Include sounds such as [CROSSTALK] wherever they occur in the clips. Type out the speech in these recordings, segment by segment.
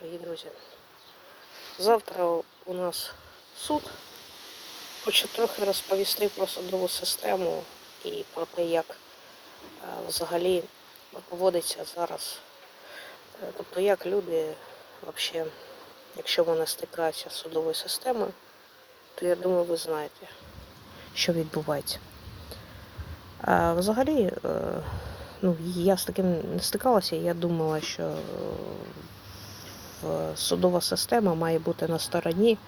Дорогі друзі, завтра у нас суд. Хочу трохи розповісти про судову систему і про те, як е, взагалі поводиться зараз. Е, Тобто, як люди взагалі, якщо вони стикаються з судовою системою, то я думаю, ви знаєте, що відбувається. А взагалі, е, ну, я з таким не стикалася, я думала, що судова система має бути на стороні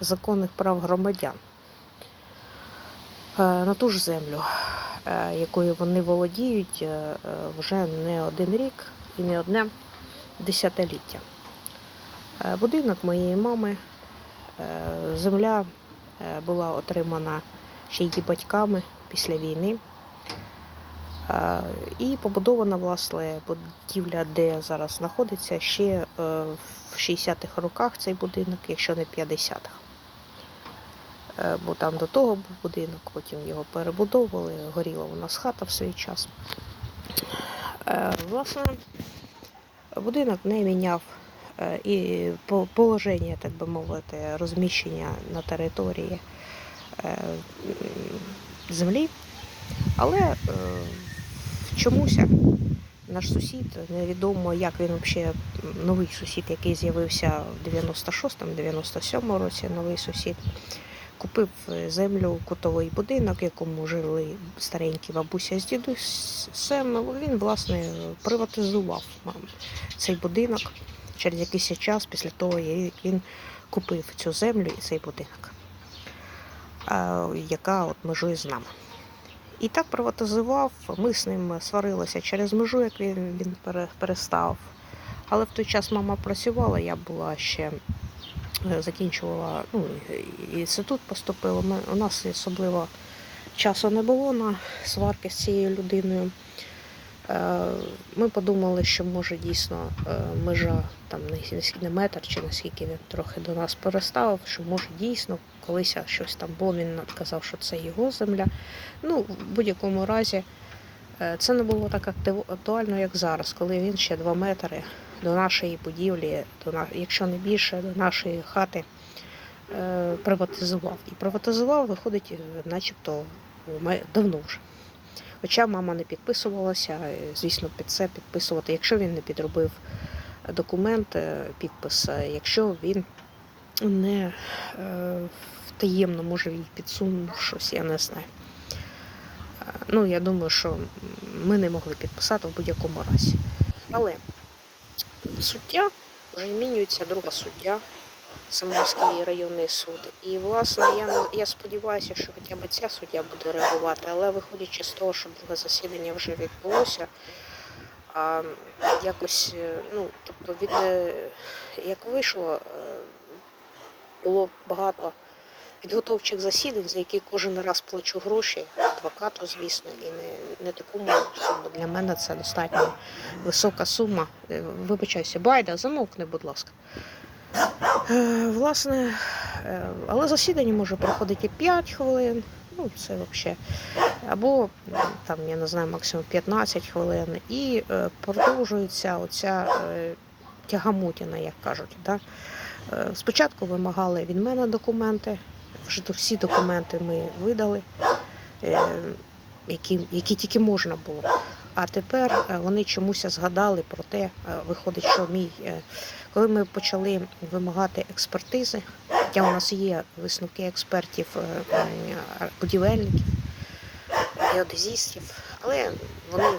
законних прав громадян. Е, На ту ж землю, е, якою вони володіють е, е, вже не один рік і не одне десятиліття. Е, Будинок моєї мами, е, земля е, була отримана ще її батьками після війни. Е, І побудована власне будівля, де зараз знаходиться, ще е, в 60-х роках цей будинок, якщо не 50-х. Е, Бо там до того був будинок, потім його перебудовували, горіла у нас хата в свій час. Власне, будинок не міняв і положення, так би мовити, розміщення на території землі. Але чомусь наш сусід, невідомо, як він взагалі, новий сусід, який з'явився в 96-97 році, новий сусід, купив е, землю, кутовий будинок, в якому жили старенькі бабуся з дідусем. Він, власне, приватизував цей будинок через якийсь час після того, як він купив цю землю і цей будинок, яка от межує з нами. І так приватизував. Ми з ним сварилися через межу, як він, він перестав. Але в той час мама працювала, я була ще е, закінчувала, ну, інститут поступила. Ми, у нас особливо часу не було на сварки з цією людиною. Е, Ми подумали, що може дійсно е, межа там не, метр чи наскільки він трохи до нас переставив, що може дійсно колись щось там було. Він казав, що це його земля. Ну, в будь-якому разі, е, це не було так актуально, як зараз, коли він ще 2 метри до нашої будівлі, до якщо не більше, до нашої хати приватизував. І приватизував, виходить, начебто давно вже. Хоча мама не підписувалася, е, звісно, під це підписувати, якщо він не підробив документ, е, підпис, е, якщо він не е, таємно, може, їй підсунув щось, я не знаю. Е, Ну, я думаю, що ми не могли підписати в будь-якому разі. Але суддя вже змінюється друга суддя, Самарський районний суд. І, власне, я, я сподіваюся, що хоча б ця суддя буде реагувати, але виходячи з того, що друге засідання вже відбулося, а, якось, е, ну, тобто, від, е, як вийшло, е, було багато підготовчих засідань, за які кожен раз плачу гроші, адвокату, звісно, і не, не таку суму. Для мене це достатньо висока сума. Вибачайся, байда, замовкни, будь ласка. Е, Власне, е, але засідання може проходити 5 хвилин. Ну, це взагалі. Або там, я не знаю, максимум 15 хвилин. І е, продовжується оця тягамутіна, як кажуть. Да? Спочатку вимагали від мене документи, вже до- всі документи ми видали, які, які тільки можна було. А тепер е, вони чомусь згадали про те, е, виходить, що мій, е, коли ми почали вимагати експертизи, хоча у нас є висновки експертів, будівельників, геодезістів, але вони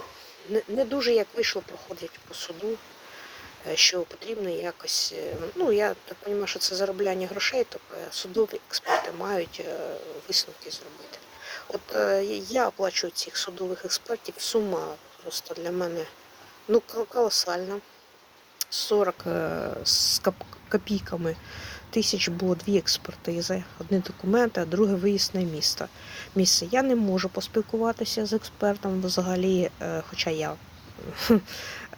не, дуже як вийшло проходять по суду що потрібно якось. Ну, я так розумію, що це заробляння грошей, то е, судові експерти мають висновки зробити. От я оплачую цих судових експертів, сума просто для мене ну, кол- колосальна. 40 е, з копійками тисяч було дві експертизи, одне документи, а друге виїзд на місто. Місце. Я не можу поспілкуватися з експертом взагалі, е, хоча я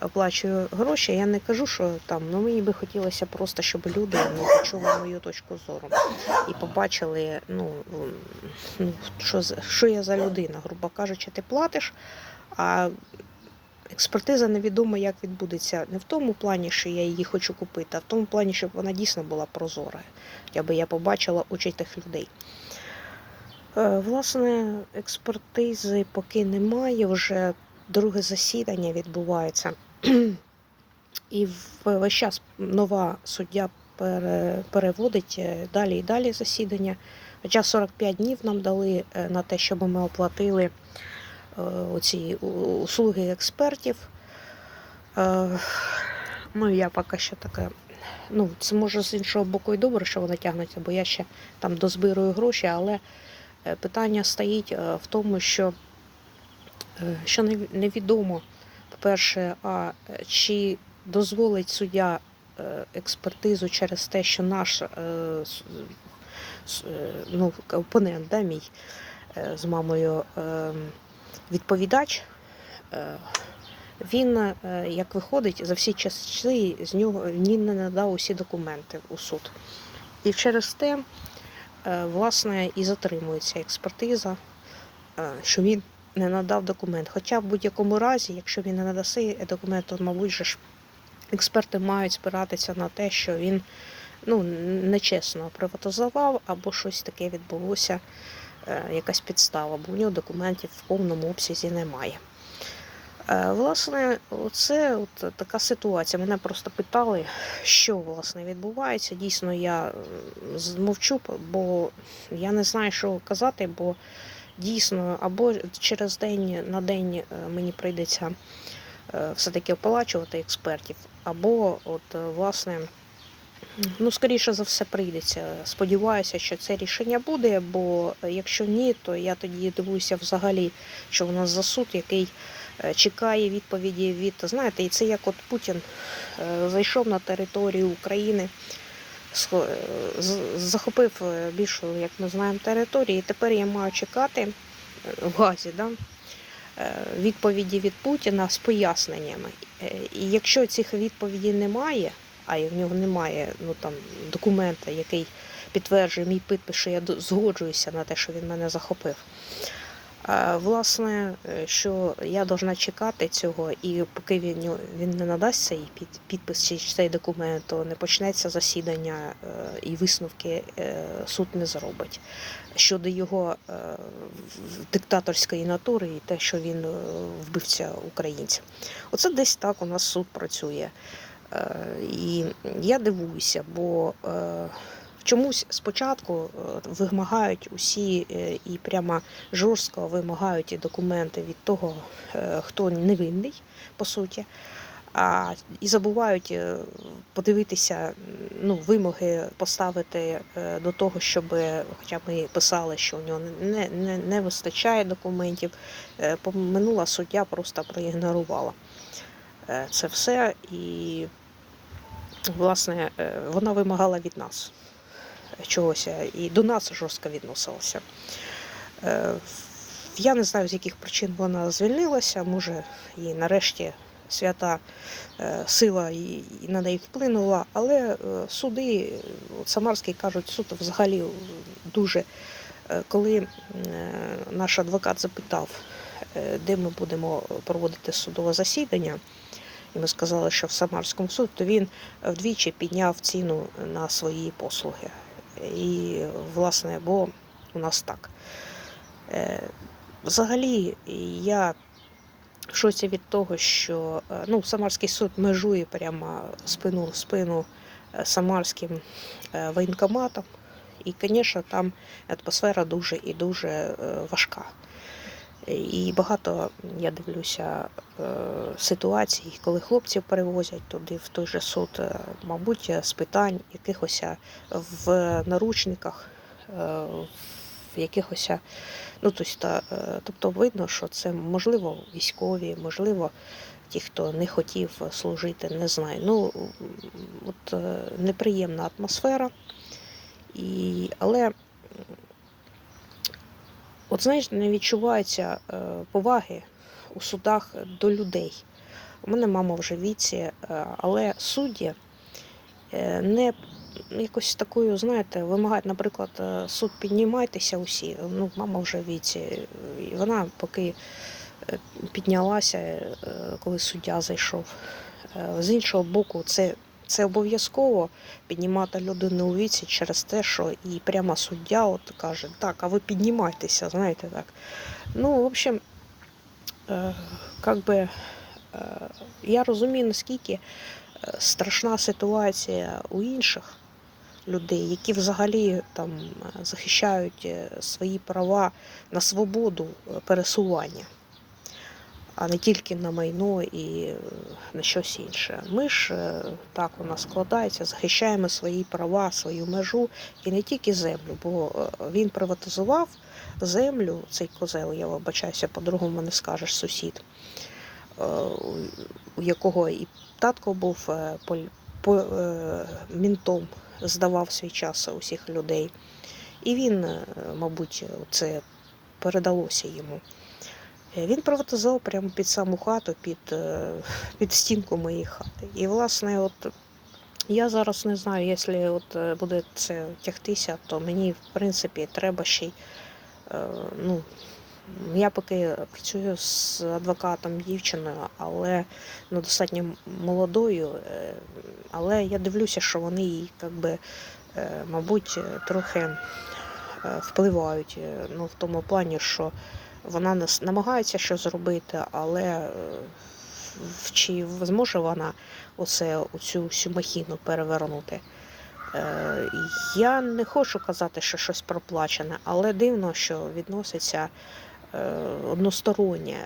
оплачую гроші, я не кажу, що там, ну мені би хотілося просто, щоб люди ну, почули мою точку зору і побачили, ну, ну що, що я за людина, грубо кажучи, ти платиш, а експертиза невідомо, як відбудеться. Не в тому плані, що я її хочу купити, а в тому плані, щоб вона дійсно була прозора. Аби я побачила очі тих людей. Е, Власне, експертизи поки немає, вже друге засідання відбувається. І весь час нова суддя переводить е, далі і далі засідання. Хоча 45 днів нам дали е, на те, щоб ми оплатили оці услуги експертів. Е, Ну, я поки що таке. Ну, це може з іншого боку і добре, що вона тягнеться, бо я ще там дозбирую гроші, але е, питання стоїть е, в тому, що, е, що невідомо, по-перше, а е, чи дозволить суддя е, експертизу через те, що наш е, е, ну, опонент, да, мій е, з мамою е, відповідач. е, Він, е, як виходить, за всі часи з нього не надав усі документи у суд. І через те, е, власне, і затримується експертиза, що він не надав документ. Хоча в будь-якому разі, якщо він не надаси документ, то, мабуть, ж експерти мають спиратися на те, що він ну, нечесно приватизував або щось таке відбулося, якась підстава, бо у нього документів в повному обсязі немає. Е, Власне, це от така ситуація. Мене просто питали, що власне відбувається. Дійсно, я змовчу, бо я не знаю, що казати, бо дійсно або через день на день е, мені прийдеться е, все-таки оплачувати експертів, або от е, власне. Ну, скоріше за все, прийдеться. Сподіваюся, що це рішення буде, бо е, якщо ні, то я тоді дивуюся взагалі, що у нас за суд, який е, чекає відповіді від. Знаєте, і це як от Путін е, зайшов на територію України, захопив більшу, як ми знаємо, територію, і тепер я маю чекати в Газі, да? відповіді від Путіна з поясненнями. І якщо цих відповідей немає, а в нього немає ну, там, документа, який підтверджує мій підпис, що я згоджуюся на те, що він мене захопив. Власне, е, що я повинна чекати цього, і поки він, він не надасть цей підпис чи цей документ, то не почнеться засідання е, і висновки е, суд не зробить. Щодо його диктаторської натури і те, що він вбивця українців. Оце десь так у нас суд працює. Е, І я дивуюся, бо е, чомусь спочатку е, вимагають усі і прямо жорстко вимагають і документи від того, хто невинний, по суті. А і забувають подивитися, ну, вимоги поставити до того, щоб, хоча ми писали, що у нього не, не, не вистачає документів. Е, пом- Минула суддя просто проігнорувала це все, і власне е, вона вимагала від нас чогось е, і до нас жорстко відносилася. Е, Я не знаю, з яких причин вона звільнилася, може, і нарешті свята сила і на неї вплинула, але суди, Самарський кажуть, суд взагалі дуже, коли наш адвокат запитав, де ми будемо проводити судове засідання, і ми сказали, що в Самарському суді, то він вдвічі підняв ціну на свої послуги. І, власне, бо у нас так. Е, Взагалі, я в шоці від того, що е, ну, Самарський суд межує прямо спину в спину е, Самарським воєнкоматом. І, звісно, там атмосфера дуже і дуже важка. І багато я дивлюся е, ситуацій, коли хлопців перевозять туди, в той же суд, е, мабуть, з питань якихось е, в наручниках, в якихось, ну тобто, тобто видно, що це можливо військові, можливо, ті, хто не хотів служити, не знаю. Ну от неприємна атмосфера. І, але От знаєш, не відчувається е, поваги у судах до людей. У мене мама вже віці, е, але судді е, не якось такою, знаєте, вимагають, наприклад, суд піднімайтеся усі. Ну, мама вже віці, і вона поки піднялася, коли суддя зайшов. З іншого боку, це, це обов'язково піднімати людину у віці через те, що і прямо суддя от каже, так, а ви піднімайтеся, знаєте так. Ну, в общем, е, как би, е, я розумію, наскільки е, страшна ситуація у інших людей, які взагалі там захищають свої права на свободу пересування, а не тільки на майно і е, на щось інше. Ми ж е, так у нас складається, захищаємо свої права, свою межу і не тільки землю, бо е, він приватизував землю, цей козел, я вибачаюся, по-другому не скажеш сусід, у- якого і татко був по, е, мінтом, здавав свій час усіх людей. І він, мабуть, це передалося йому. Е, Він приватизував прямо під саму хату, під, е, під стінку моєї хати. І, власне, от я зараз не знаю, якщо от е, буде це тягтися, то мені, в принципі, треба ще й. Ну, я поки працюю з адвокатом дівчиною, але ну, достатньо молодою. Але я дивлюся, що вони їй, би, мабуть, трохи впливають ну, в тому плані, що вона нас намагається щось зробити, але е, чи зможе вона оце, оцю всю махіну перевернути? Е, Я не хочу казати, що щось проплачене, але дивно, що відноситься е, одностороння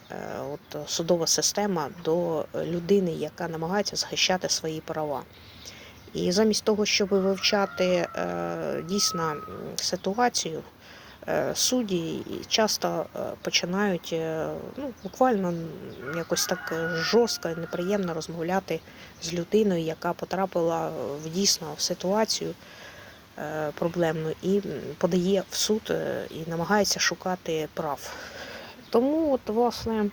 от, судова система до людини, яка намагається захищати свої права. І замість того, щоб вивчати дійсно ситуацію, судді часто е, починають е, ну, буквально якось так е, жорстко і неприємно розмовляти з людиною, яка потрапила в дійсно в ситуацію е, проблемну і подає в суд е, і намагається шукати прав. Тому, от, власне, е,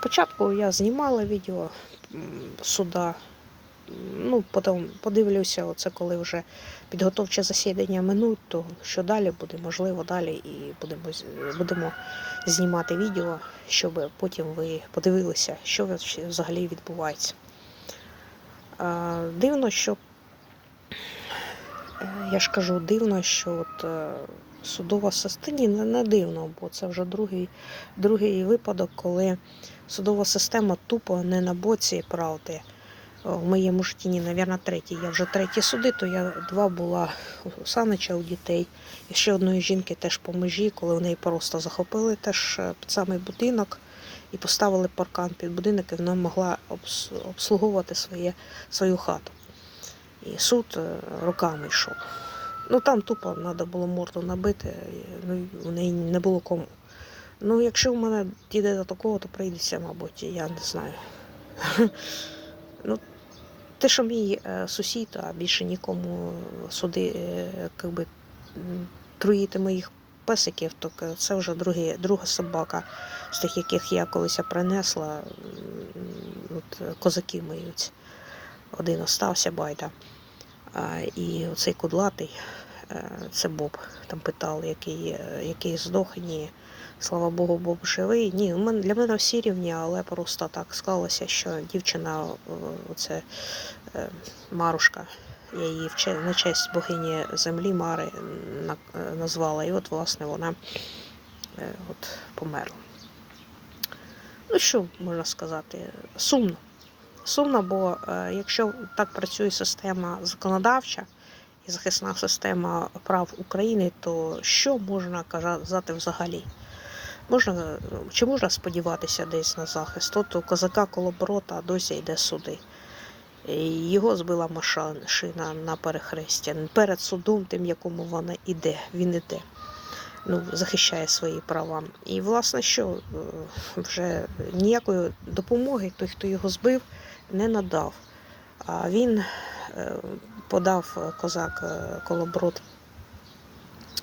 спочатку я знімала відео суда. Ну, потім подивлюся, оце коли вже підготовче засідання минуть, то що далі буде, можливо, далі і будемо, будемо знімати відео, щоб потім ви подивилися, що взагалі відбувається. Дивно, що е, я ж кажу, дивно, що от е, судова система, не дивно, бо це вже другий, другий випадок, коли судова система тупо не на боці правди. О, В моєму житті, ні, мабуть, третій. Я вже треті суди, то я два була у Санича у дітей. І ще одної жінки теж по межі, коли в неї просто захопили теж е, під самий будинок і поставили паркан під будинок, і вона могла обслуговувати своє, свою хату. І суд е, роками йшов. Ну там тупо треба було морду набити, ну, в неї не було кому. Ну, якщо в мене дійде до такого, то прийдеться, мабуть, я не знаю. [LAUGHS] Ну, те, що мій е, сусід, а більше нікому суди, е, как би, м, труїти моїх песиків, то це вже другі, друга собака, з тих, яких я колись принесла. От, е, козаки миють. Один остався байда. А, і оцей кудлатий, це Боб. Там питали, який, який здох. Ні. Слава Богу, Боб живий. Ні, для мене всі рівні, але просто так склалося, що дівчина, е, оце е, Марушка, я її на честь богині землі Мари е, назвала. І от, власне, вона от, померла. Ну, що можна сказати? Сумно. Сумно, бо якщо так працює система законодавча і захисна система прав України, то що можна казати взагалі? Можна, чи можна сподіватися десь на захист? От у козака колоборота досі йде суди. Його збила машина на перехрестя перед судом, тим, якому вона іде, він іде. Ну, захищає свої права. І, власне, що е, вже ніякої допомоги той, хто його збив, не надав. А він е, подав козак е, колоброд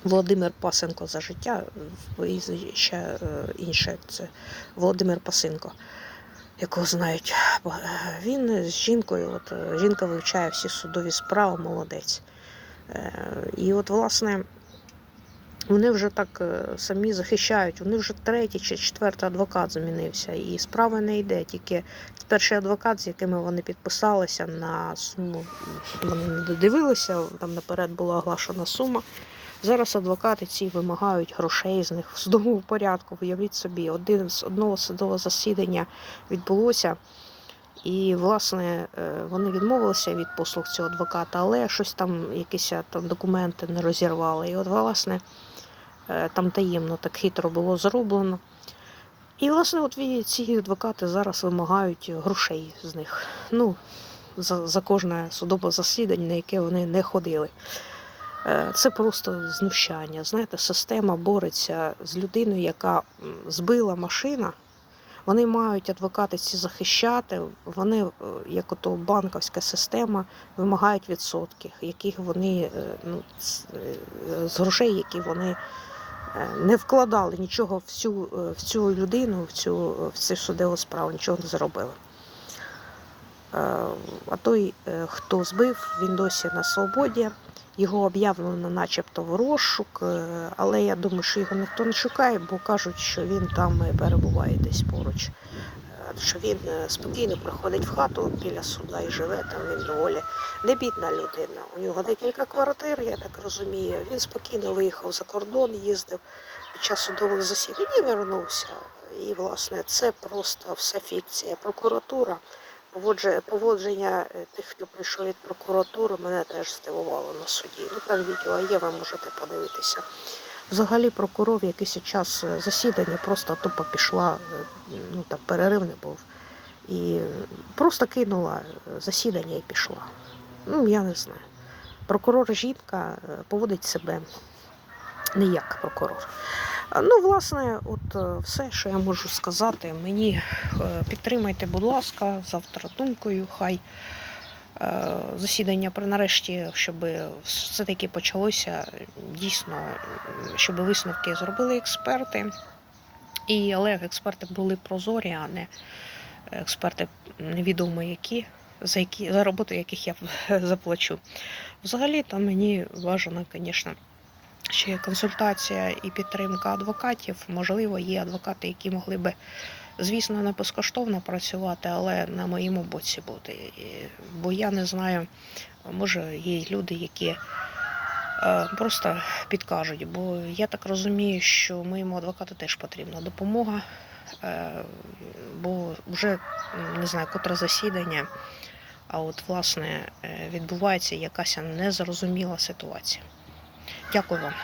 Володимир Пасенко за життя, і ще е, інше це Володимир Пасенко, якого знають. Він з жінкою, от е, жінка вивчає всі судові справи, молодець. Е, І от, власне, Вони вже так самі захищають, вони вже третій чи четвертий адвокат замінився. І справа не йде. Тільки перший адвокат, з якими вони підписалися на суму, вони не додивилися, там наперед була оглашена сума. Зараз адвокати ці вимагають грошей з них в судовому порядку. Уявіть собі, один з одного судового засідання відбулося. І, власне, е, вони відмовилися від послуг цього адвоката, але щось там, якісь там документи не розірвали. І от, власне, е, там таємно так хитро було зроблено. І, власне, от ці адвокати зараз вимагають грошей з них. Ну, за, за кожне судове засідання, на яке вони не ходили. Е, Це просто знущання. Знаєте, система бореться з людиною, яка збила машина. Вони мають адвокати ці захищати. Вони, е, як ото банківська система, вимагають відсотків, яких вони е, ну, з, грошей, які вони не вкладали нічого в цю, в цю людину, в цю, в цю судову справу, нічого не зробили. Е, А той, е, хто збив, він досі на свободі. Його об'явлено начебто в розшук, е, але я думаю, що його ніхто не шукає, бо кажуть, що він там перебуває десь поруч. Що він спокійно приходить в хату біля суда і живе там. Він доволі не бідна людина. У нього декілька квартир, я так розумію. Він спокійно виїхав за кордон, їздив під час судових засідань і вернувся. І, власне, це просто все фікція. Прокуратура поводження, е, тих, хто прийшов від прокуратури, мене теж здивувало на суді. Ну там відео є, ви можете подивитися. Взагалі прокурор якийсь час е, засідання просто тупо пішла, е, ну там перерив не був. І просто кинула засідання і пішла. Ну, я не знаю. Прокурор жінка поводить себе не як прокурор. Ну, власне, от е, все, що я можу сказати. Мені е, підтримайте, будь ласка, завтра думкою. Хай е, засідання нарешті, щоб все-таки почалося дійсно, щоб висновки зробили експерти. І, але експерти були прозорі, а не експерти невідомо які, за, які, за роботу яких я заплачу. Взагалі, то мені бажано, звісно, ще є консультація і підтримка адвокатів. Можливо, є адвокати, які могли би, звісно, не безкоштовно працювати, але на моєму боці бути. Бо я не знаю, може, є люди, які е, просто підкажуть. Бо я так розумію, що моєму адвокату теж потрібна допомога. е, Бо вже не знаю, котре засідання. А от, власне, е, відбувається якась незрозуміла ситуація. Дякую вам.